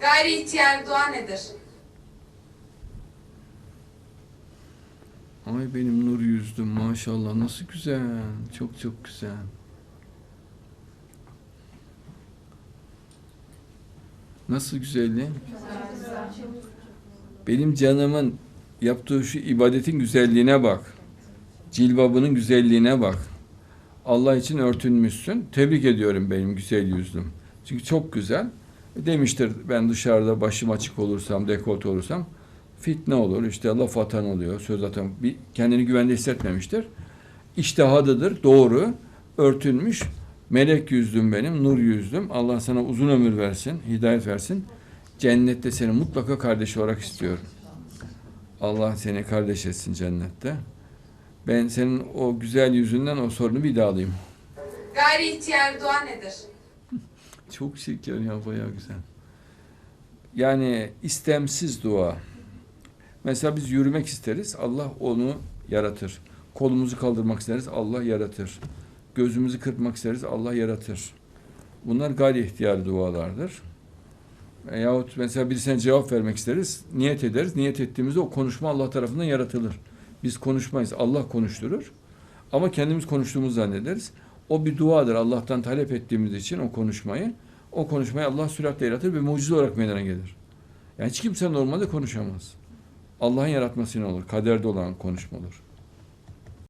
Gayri ihtiyar dua nedir? Ay benim nur yüzdüm maşallah nasıl güzel. Çok çok güzel. Nasıl güzelliği? Benim canımın yaptığı şu ibadetin güzelliğine bak. Cilbabının güzelliğine bak. Allah için örtünmüşsün. Tebrik ediyorum benim güzel yüzlüm. Çünkü çok güzel. Demiştir ben dışarıda başım açık olursam, dekolte olursam fitne olur, işte laf atan oluyor, söz atan, bir, kendini güvende hissetmemiştir. İştihadıdır, doğru, örtünmüş, melek yüzlüm benim, nur yüzlüm. Allah sana uzun ömür versin, hidayet versin. Cennette seni mutlaka kardeş olarak istiyorum. Allah seni kardeş etsin cennette. Ben senin o güzel yüzünden o sorunu bir daha alayım. Gayri ihtiyar dua nedir? Çok şeker ya bayağı güzel. Yani istemsiz dua. Mesela biz yürümek isteriz. Allah onu yaratır. Kolumuzu kaldırmak isteriz. Allah yaratır. Gözümüzü kırpmak isteriz. Allah yaratır. Bunlar gayri ihtiyar dualardır. E, Yahut mesela birisine cevap vermek isteriz. Niyet ederiz. Niyet ettiğimizde o konuşma Allah tarafından yaratılır. Biz konuşmayız. Allah konuşturur. Ama kendimiz konuştuğumuzu zannederiz. O bir duadır. Allah'tan talep ettiğimiz için o konuşmayı. O konuşmayı Allah süratle yaratır ve mucize olarak meydana gelir. Yani hiç kimse normalde konuşamaz. Allah'ın yaratmasıyla olur. Kaderde olan konuşma olur.